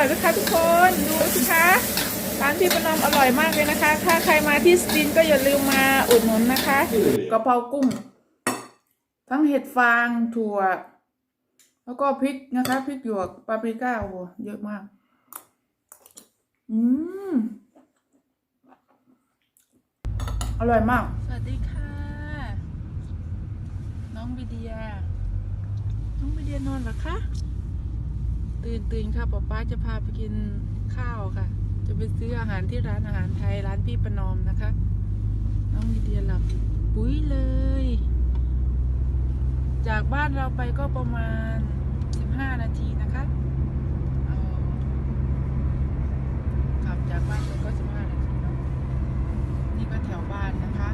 ร่อยไหมคะทุกคนดูสิคะร้านพี่ประนอมอร่อยมากเลยนะคะ ถ้าใครมาที่สตินก็อย่าลืมมาอุดหนุนนะคะกะเพรากุ้ง ทั้งเห็ดฟางถั่ว แล้วก็พริกนะคะพริกหยวกปาปริก้าโอ้โหเยอะมาก อืมอร่อยมาก สวัสดีค่ะ น้องวิเดีย น้องวิเดียนอนหรอคะ ตื่นตื่นค่ะป๊าป๊าจะพาไปกินข้าวค่ะ จะไปซื้ออาหารที่ร้านอาหารไทยร้านพี่ประนอมนะคะ น้องวิเดียหลับปุ้ยเลย จากบ้านเราไปก็ประมาณ 15 นาทีนะคะขับจากบ้านไปก็ 15 นาทีเนาะนี่ก็แถวบ้านนะคะ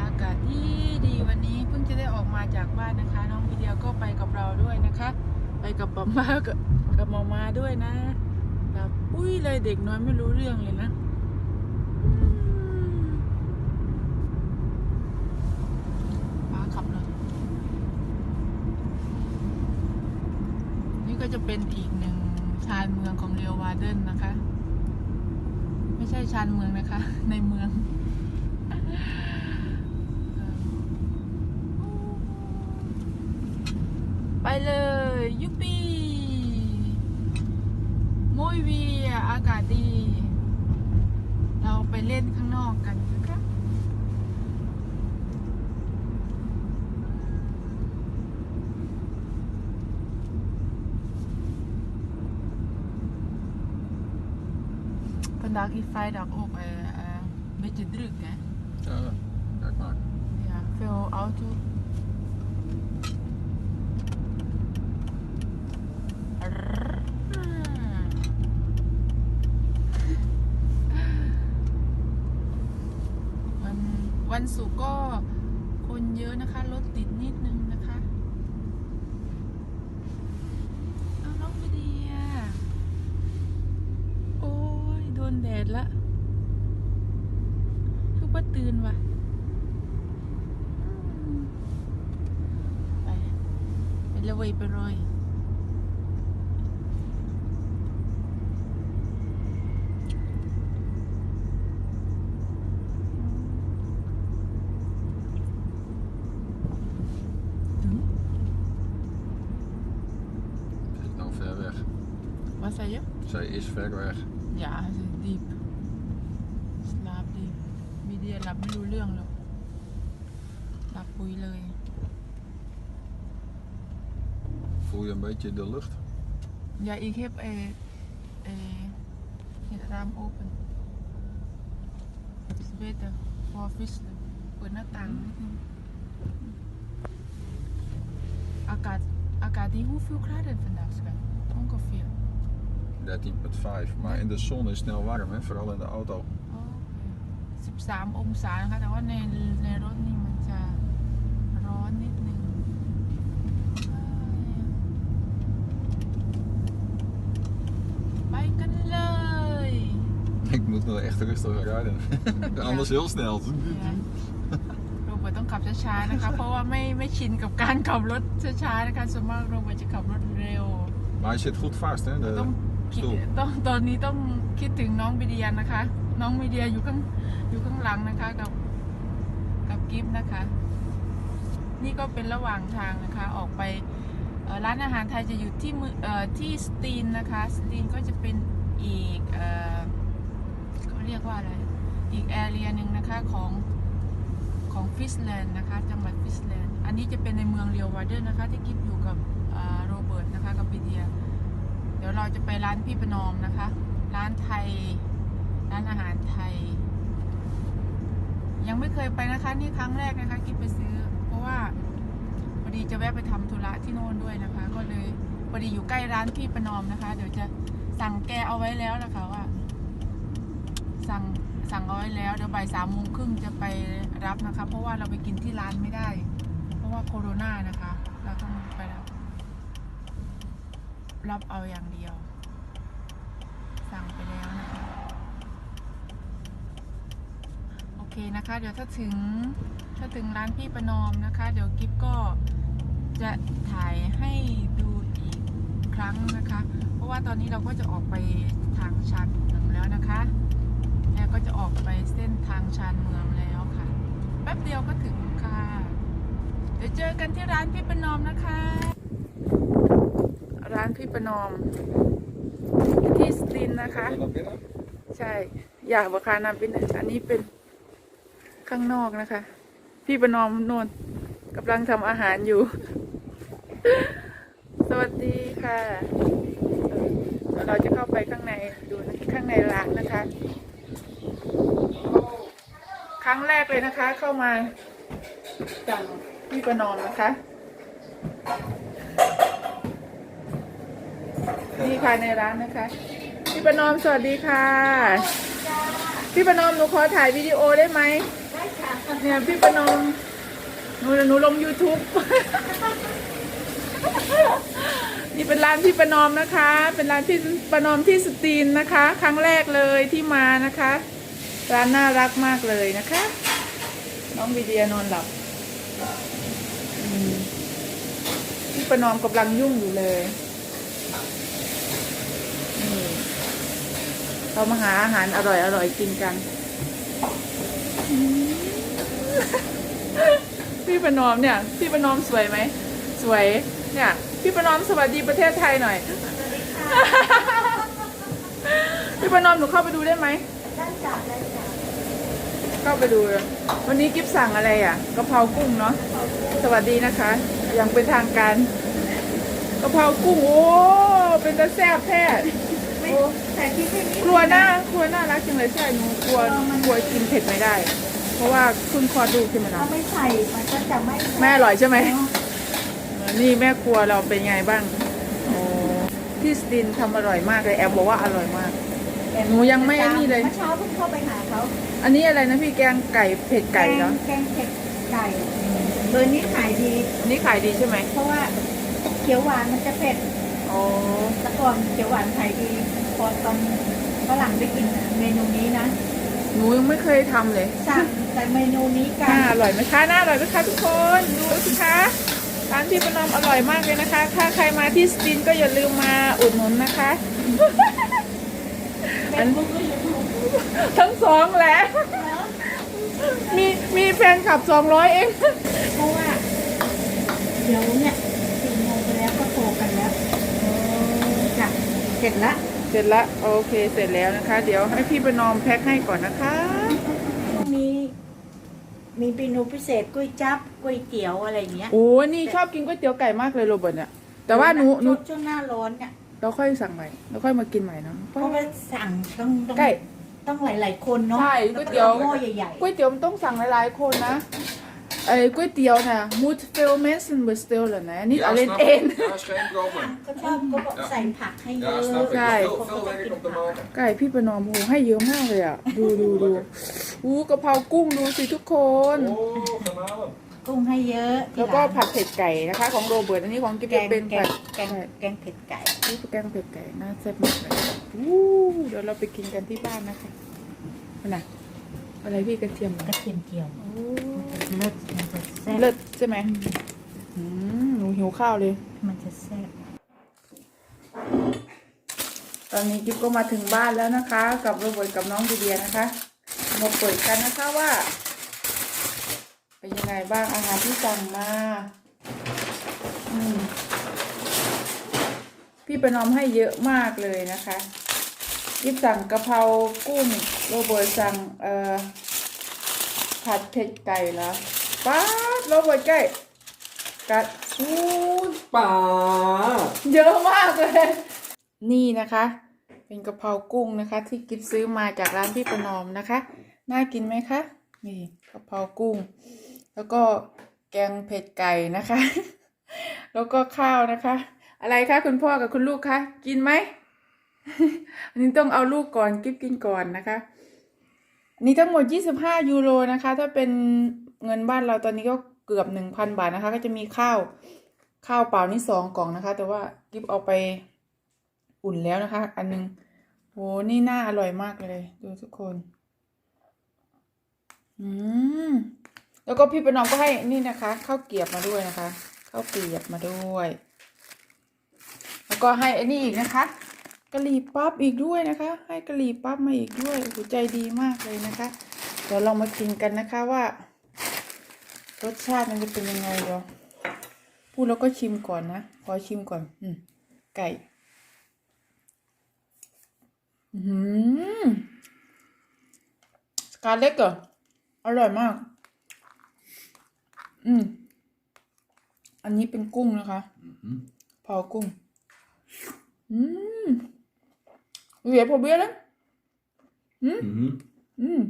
อากาศดีดีวันนี้เพิ่งจะได้ออกมาจากบ้านนะคะ น้องวิเดียก็ไปกับเราด้วยนะคะ ไป กับป๊ามากับกับมามาด้วยนะแบบอุ้ยเลยเด็กน้อยไม่รู้เรื่องเลยนะป้าขับรถนี่ก็จะเป็นอีกหนึ่งชานเมืองของเรียววาเดนนะคะ ไม่ใช่ชานเมืองนะคะ ในเมือง Vandaag is vrijdag ook eh, eh, een beetje druk, hè? Ja, kijk maar. Ja, veel auto. ละคือว่าตื่นว่ะไปเป็นละเวยไปรอย Ja, ze is diep. Slaap diep. มีเดียหลับไม่รู้เรื่องหรอกหลับปุยเลย Voel je een beetje de lucht? Ja, ik heb eh, eh, het raam open. Het is beter voor vissen. เปิดหน้าต่างนิดนึงอากาศอากาศดี hoeveel graden vandaag schat? Ongeveer. 13,5. Maar in de zon is het snel warm, hè? vooral in de auto. โอเค13องศานะคะแต่ว่าในในรถนี่มันจะร้อนนิดนึงไปกันเลย Ik moet nog echt rustig rijden. Anders heel snel. โรเบิร์ตต้องขับช้าๆนะคะ เพราะว่าไม่ไม่ชินกับการขับรถช้าๆนะคะส่วนมากโรเบิร์ตจะขับรถเร็ว Maar hij zit goed vast, hè? ต้อง De คิด stoel. ต้องตอนนี้ต้องคิดถึงน้องบิเดียนนะคะ น้องบิเดียอยู่ข้างอยู่ข้างหลังนะคะ กับกับกิฟต์นะคะ นี่ก็เป็นระหว่างทางนะคะ ออกไปเอ่อร้านอาหารไทยจะอยู่ที่มือเอ่อที่สตีนนะคะสตีนก็จะเป็นอีกเอ่อเขาเรียกว่าอะไร อีกแอเรียหนึ่งนะคะของของฟิสแลนด์นะคะจังหวัดฟิสแลนด์อันนี้จะเป็นในเมืองเรียววาเดอร์นะคะ ที่กิฟอยู่กับเอ่อโรเบิร์ตนะคะกับบิเดีย เดี๋ยวเราจะไปร้านพี่ประนอมนะคะ ร้านไทย ร้านอาหารไทย ยังไม่เคยไปนะคะ นี่ครั้งแรกนะคะกินไปซื้อ เพราะว่าพอดีจะแวะไปทำธุระที่โน่นด้วยนะคะ ก็เลยพอดีอยู่ใกล้ร้านพี่ประนอมนะคะ เดี๋ยวจะสั่งแกเอาไว้แล้วนะคะว่า สั่งสั่งเอาไว้แล้วเดี๋ยวบ่ายสามโมงครึ่งจะไปรับนะคะ เพราะว่าเราไปกินที่ร้านไม่ได้ เพราะว่าโควิดนะคะ เราต้อง รับเอาอย่างเดียว สั่งไปแล้วนะคะ โอเคนะคะ เดี๋ยวถ้าถึงถ้าถึงร้านพี่ประนอมนะคะ เดี๋ยวกิฟก็จะถ่ายให้ดูอีกครั้งนะคะ เพราะว่าตอนนี้เราก็จะออกไปทางชานเมืองแล้วนะคะแอร์ก็จะออกไปเส้นทางชานเมืองแล้วค่ะ แป๊บเดียวก็ถึงค่ะ เดี๋ยวเจอกันที่ร้านพี่ประนอมนะคะานพี่ประนอมที่สตินนะคะ ใช่ อยากบอกคานำเป็นอันนี้เป็นข้างนอกนะคะ พี่ประนอมโนนกำลังทำอาหารอยู่ สวัสดีค่ะเดี๋ยวเราจะเข้าไปข้างในดูข้างในร้านนะคะ ครั้งแรกเลยนะคะ เข้ามาสั่งพี่ประนอมนะคะ นี่ค่ะในร้านนะคะ พี่ประนอมสวัสดีค่ะ พี่ประนอมหนูขอถ่ายวิดีโอได้ไหมได้ค่ะเนี่ยพี่ประนอมหนูหนูลง YouTube นี่เป็นร้านพี่ประนอมนะคะ เป็นร้านพี่ประนอมที่สตรีนนะคะ ครั้งแรกเลยที่มานะคะ ร้านน่ารักมากเลยนะคะ น้องวิเดียนอนหลับอืมพี่ประนอมกำลังยุ่งอยู่เลย เรามาหาอาหารอร่อยอร่อยกินกัน พี่ประนอมเนี่ย พี่ประนอมสวยไหม สวย เนี่ย พี่ประนอมสวัสดีประเทศไทยหน่อย พี่ประนอมหนูเข้าไปดูได้ไหมเข้าไปดู วันนี้กิฟสั่งอะไรอะกะเพรากุ้งเนาะ สวัสดีนะคะ อย่างเป็นทางการกะเพรากุ้งโอ้ เป็นตะแซ่บแท้ โอ้แต่ที่ที่นี่ครัวหน้าครัวน่ารักจังเลยใช่หนูกลัวกลัวกินเผ็ดไม่ได้ เพราะว่าคุณคลอดลูกใช่ไหมถ้าเนาะไม่ใส่มันก็จะไม่แม่อร่อยใช่ไหมเออนี่แม่ครัวเราเป็นไงบ้างโอ้พี่สตินทำอร่อยมากเลยแอบบอกว่าอร่อยมากหนูยังไม่ไอ้นี่เลยเมื่อเช้าเพิ่งเข้าไปหาเขาอันนี้อะไรนะพี่แกงไก่เผ็ดไก่เนาะแกงเผ็ดไก่เบอร์นี้ขายดีอันนี้ขายดีใช่ไหมเพราะว่าเขียวหวานมันจะเผ็ดอ๋อแต่ก่อนเขียวหวานขายดี พอตอนฝรั่งได้กินเมนูนี้นะหนูยังไม่เคยทำเลยสั่งแต่เมนูนี้กัน่านอร่อยไหมคะน่าอร่อยไหมคะทุกคนดูสิคะร้านพี่ประนอมอร่อยมากเลยนะคะ ถ้าใครมาที่สตินก็อย่าลืมมาอุดหนุนนะคะ เป็นบุกก็อยู่ถูกทั้งสองแหละมีมีแฟนขับสองร้อยเอง เพราะว่า เดี๋ยวเนี่ยสี่โมงไปแล้วก็โทรกันแล้วจ้ะเสร็จละ เสร็จละโอเคเสร็จแล้วนะคะ เดี๋ยวให้พี่ประนอมแพ็คให้ก่อนนะคะพรุ่งนี้มีเมนูพิเศษก๋วยจั๊บก๋วยเตี๋ยวอะไรอย่างเงี้ยโอ้นี่ชอบกินก๋วยเตี๋ยวไก่มากเลยโรเบิร์ตเนี่ยแต่ว่าหนูหนูช่วงหน้าร้อนเนี่ยเราค่อยสั่งใหม่เราค่อยมากินใหม่เนาะเพราะว่าสั่งต้องต้องไก่ต้องหลายๆคนเนาะใช่ก๋วยเตี๋ยวแล้ก็หม้อใหญ่ก๋วยเตี๋ยวมันต้องสั่งหลายๆคนนะ ไอ้ก๋วยเตี๋ยวน่ะมูดเฟลเมสนเบสเตลเหรอนะนี่ Ja, เอาเล่น snap เอ ik. ง Ja, is geen probleem. ๆเขาชอบก็บอกใส่ผักให้เยอะ Ja, snap ik. Kijk. Veel, veel werk om te maken. ไก่พี่ประนอมโหให้เยอะมากเลยอะ ดูดูดูอู้กะเพรากุ้งดูสิทุกคน Oh, garnalen. กุ้งให้เยอะที่แล้วก็ร้านผัดเผ็ดไก่นะคะ ของโรเบิร์ตอันนี้ของกิ๊บแกจะงเป็นแกผังดแกงใช่แกงเผ็ดไก่ นี่คือแกงเผ็ดไก่น่าแซ่บมากเลยอู้เดี๋ยวเราไปกินกันที่บ้านนะคะนั่นน่ะอะไรพี่กระเทียมเหรอกระเทียมเจียว โอ้ เลิศมันจะแซ่บเลิศใช่ไหมอืมหนูหิวข้าวเลย มันจะแซ่บตอนนี้กิ๊บก็มาถึงบ้านแล้วนะคะ กับโรเบิร์ตกับน้องดีเดียนะคะมาเปิดกันนะคะว่า เป็นยังไงบ้างอาหารที่สั่งมาอืมพี่ประนอมให้เยอะมากเลยนะคะกิ๊บสั่งกะเพรากุ้งโรเบิร์ตสั่งเอ่อ ผัดเผ็ดไก่แล้วป้าดโรเบิร์ตไก่กัดอู้ Pa! เยอะมากเลย นี่นะคะ เป็นกะเพรากุ้งนะคะ ที่กิฟซื้อมาจากร้านพี่ประนอมนะคะ น่ากินไหมคะ นี่กะเพรากุ้ง แล้วก็แกงเผ็ดไก่นะคะ แล้วก็ข้าวนะคะ อะไรคะคุณพ่อกับคุณลูกคะ กินไหมอันนี้ต้องเอาลูกก่อนกิฟกินก่อนนะคะ นี่ทั้งหมด 25 ยูโรนะคะ ถ้าเป็นเงินบ้านเราตอนนี้ก็เกือบ 1,000 บาทนะคะ ก็จะมีข้าวข้าวเปล่านี่สองกล่องนะคะ แต่ว่ากิฟเอาไปอุ่นแล้วนะคะ อันหนึงโหนี่น่าอร่อยมากเลย ดูทุกคน อืมแล้วก็พี่ประนอมก็ให้นี่นะคะข้าวเกียบมาด้วยนะคะข้าวเกียบมาด้วย แล้วก็ให้อันนี้อีกนะคะ กะหรี่ปั๊บอีกด้วยนะคะ ให้กะหรี่ปั๊บมาอีกด้วยหัวใจดีมากเลยนะคะ เดี๋ยวเรามากินกันนะคะว่ารสชาติมันจะเป็นยังไงเดี๋ยวพูดแล้วก็ชิมก่อนนะขอชิมก่อน อืมไก่อืมสกาเล็กเหรออร่อยมาก อืม อันนี้เป็นกุ้งนะคะ Mhm. เผากุ้ง อืม วิเ probeer het? Mhm. อืม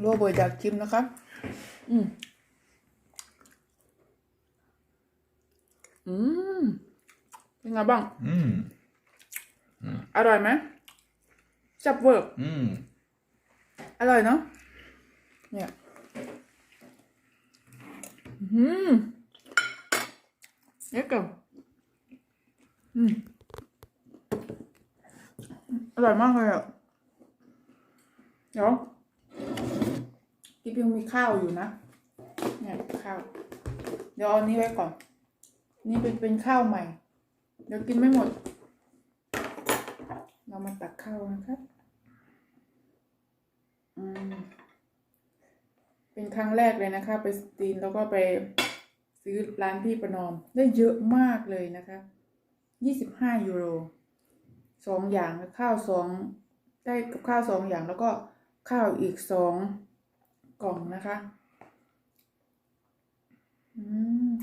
โรเบิร์ตอยากชิมนะคะ อืม อืม เป็นไงบ้าง Mm. อร่อยไหมจับเวอร์ Mm. อร่อยเนาะ เนี่ย อืมเอ๊ะกับอืม อร่อยมากเลยอะ เดี๋ยวกิ๊บยังมีข้าวอยู่นะ เนี่ยข้าว เดี๋ยวเอาอันนี้ไว้ก่อน นี่เป็นเป็นข้าวใหม่ เดี๋ยวกินไม่หมด เรามาตักข้าวนะครับ อืม เป็นครั้งแรกเลยนะคะ ไปสตีนแล้วก็ไปซื้อร้านพี่ประนอม ได้เยอะมากเลยนะคะยี่สิบห้ายูโร สองอย่างข้าวสองได้กับข้าวสองอย่างแล้วก็ข้าวอีกสองกล่องนะคะ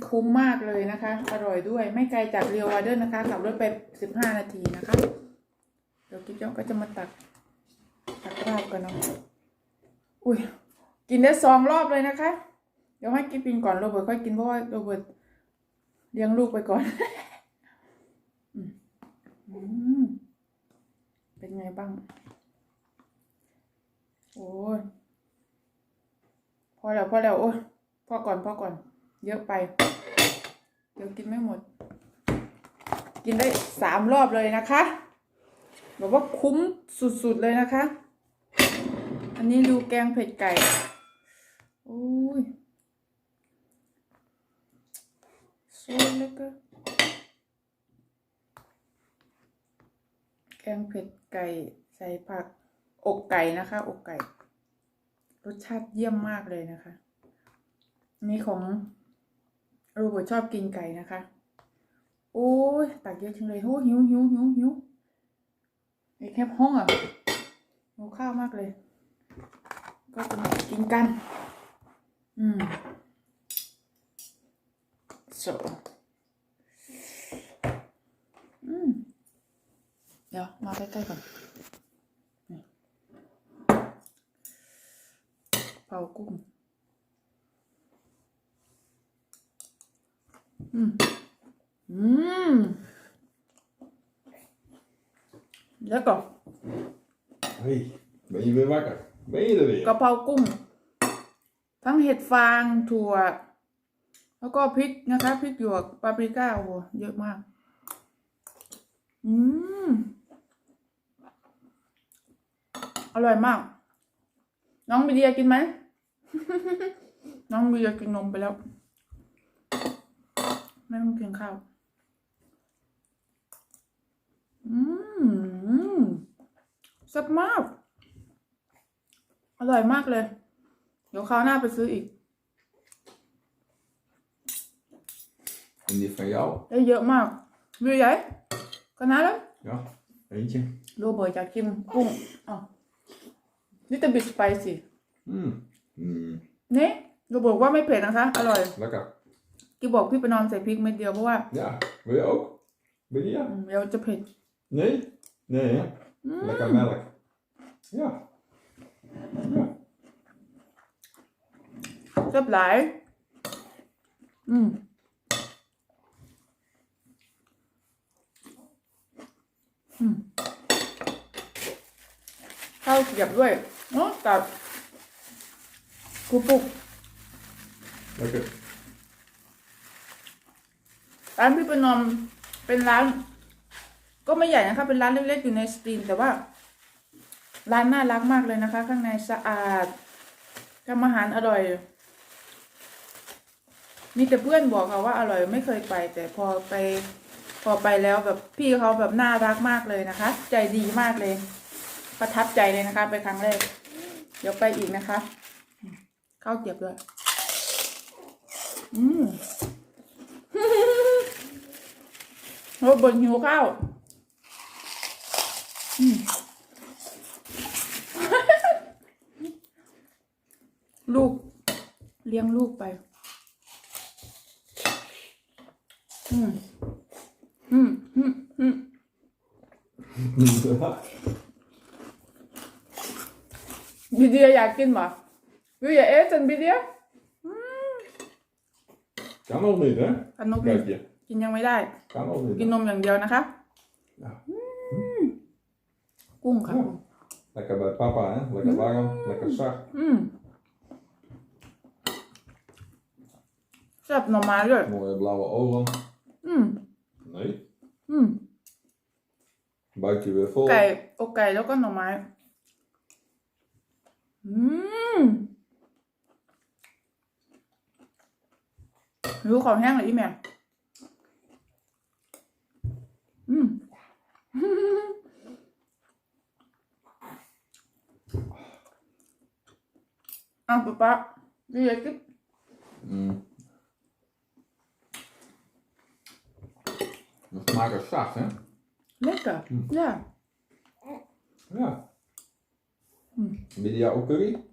คุ้มมากเลยนะคะ อร่อยด้วยไม่ไกลจากเรียววาเดนนะคะขับรถไปสิบห้านาทีนะคะ เดี๋ยวกิ๊บจ้องก็จะมาตักตักราบกันเนาะอุ้ยกินได้สองรอบเลยนะคะ เดี๋ยวให้กินปินก่อนโรเบิร์ตค่อยกินเพราะว่าโรเบิร์ตเลี้ยงลูกไปก่อน อืมอืมเป็น ไงบ้าง โอ้ยพอแล้วพอแล้ว โอ้ยพอก่อนพอก่อน เยอะไป เดี๋ยวกินไม่หมด กินได้สามรอบเลยนะคะแบบว่าคุ้มสุดๆเลยนะคะ อันนี้ดูแกงเผ็ดไก่โอ้ยสวยเหลยก็ แกงเผ็ดไก่ใส่ผักอกไก่นะคะ อกไก่ รสชาติเยี่ยมมากเลยนะคะนนี้ของโรเบิร์ตชอบกินไก่นะคะ โอ้ยตักเยอะจังเลยโอ้หิวหิวหิวหิวไอ้แคบห้องอะหิวข้าวมากเลย ก็จะมากินกัน อืม so อืม เดี๋ยว มาใกล้ๆก่อนนี่เผากุ้ง อืม อืมแล้วก็ Hey, ben je weer wakker? Ben je er weer? กะเพรากุ้ง ทั้งเห็ดฟางถั่ว แล้วก็พริกนะคะพริกหยวกปาปริก้าโอ้โหเยอะมาก อืม อร่อยมาก น้องบีเดียกินไหม น้องบีเดียกินนมไปแล้ว ไม่ต้องกินข้าว อืมแซ่บมาก อร่อยมากเลย เดี๋ยวคราวหน้าไปซื้ออีก En die van jou? ได้เยอะมากวิวใหญ่ขนาดแล้ว Ja, eentje. โรเบิร์ตอยากกินกุ้งอ๋อ นี่จะบิดไปสิ Mm. Mm. นี่โรเบิร์ตว่าไม่เผ็ดนะคะ อร่อย Lekker. กี่บอกพี่ประนอมใส่พริกเม็ดเดียวเพราะว่า Ja, wil je ook? Wil je? อืมเดี๋ยวจะเผ็ด Nee? Nee, hè? อืม Lekker melk. Ja. Ja. แซ่บหลาย อืม อืมข้าวเกรียบด้วย เนาะกับกูปุก Lekker. ร้านพี่ประนอมเป็นร้าน ก็ไม่ใหญ่นะคะ เป็นร้านเล็กๆอยู่ในสตรีมแต่ว่า ร้านน่ารักมากเลยนะคะ ข้างในสะอาดทำอาหารอร่อย มีแต่เพื่อนบอกค่ะว่าอร่อยไม่เคยไป แต่พอไปพอไปแล้วแบบพี่เขาแบบน่ารักมากเลยนะคะ ใจดีมากเลย ประทับใจเลยนะคะ ไปครั้งแรก เดี๋ยวไปอีกนะคะข้าวเกรียบด้วยอืมโอ้บนหิวข้าวอืมลูก เลี้ยงลูกไป อืม อืม อืม อืม บีเดียอยากกินบ่วิวอย่าเอ๊ะจันบีเดีย Kan nog niet, hè? ขนมกิน Kijk je. กินยังไม่ได้ Kan nog niet. กินนมอย่างเดียวนะคะ Ja. กุ้งค่ะ Ja. Lekker bij papa, hè? Lekker warm, lekker zacht. อืมแซ่บหน่อไม้ด้วย Mooie blauwe ogen. อืม Nee. อืม Buikje weer vol. ไก่อกไก่แล้วก็หน่อไม้ อืมรู้ของแห้งเลยอีแม่อืมอะป๊าป๊าดีเลยกิ๊บ Mm. We maken zacht, hè? lekker ja Ja. Mm. Wil je ook curry?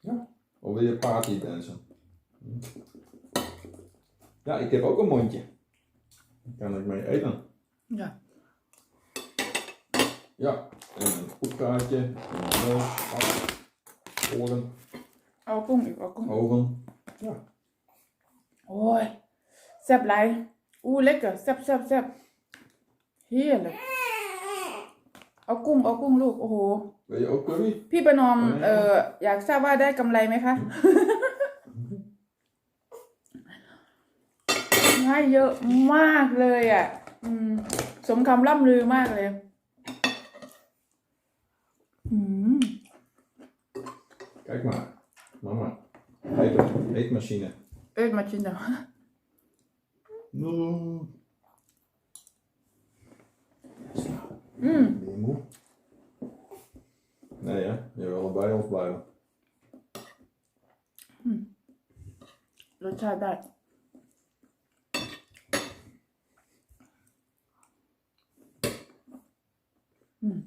Ja. Of wil je party dansen? Mm. Ja, ik heb ook een mondje. Daar kan ik mee eten. ja Ja. En een poetkaartje, een neus, hart, oren, เอากุ้งอีกเอากุ้ง ogen. Ja. โอ้ยแซ่บไรอู้ เล็กอะแซ่บแซ่บแซ่บเฮียเลยเอากุ้งเอากุ้งลูกโอ้โห Wil je ook curry? พี่ประนอมเอาไหมเอ่ออยากทราบว่าได้กำไรไหมคะให้เยอะมากเลยอะ อืม สมคำล่ำลือมากเลย อืม Kijk maar. Mama. Eet, eetmachine. เอ้ยมาชินเดี๋ยว No. อืม Ben je moe? Nee hè, je wil bij ons blijven. รสชาติได้ อืม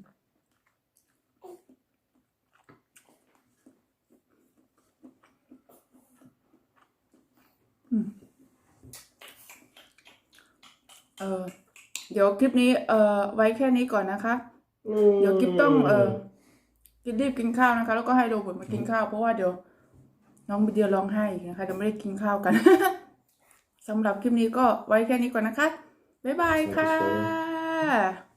อืม เออเดี๋ยวคลิปนี้ เอ่อ ไว้แค่นี้ก่อนนะคะ เดี๋ยวกิ๊บต้องเออกินรีบกินข้าวนะคะ แล้วก็ให้โรเบิร์ตมากินข้าวเพราะว่าเดี๋ยว น้องบิเดียร้องไห้อีกนะคะเดี๋ยวไม่ได้กินข้าวกัน สำหรับคลิปนี้ก็ไว้แค่นี้ก่อนนะคะ บ๊ายบายค่ะ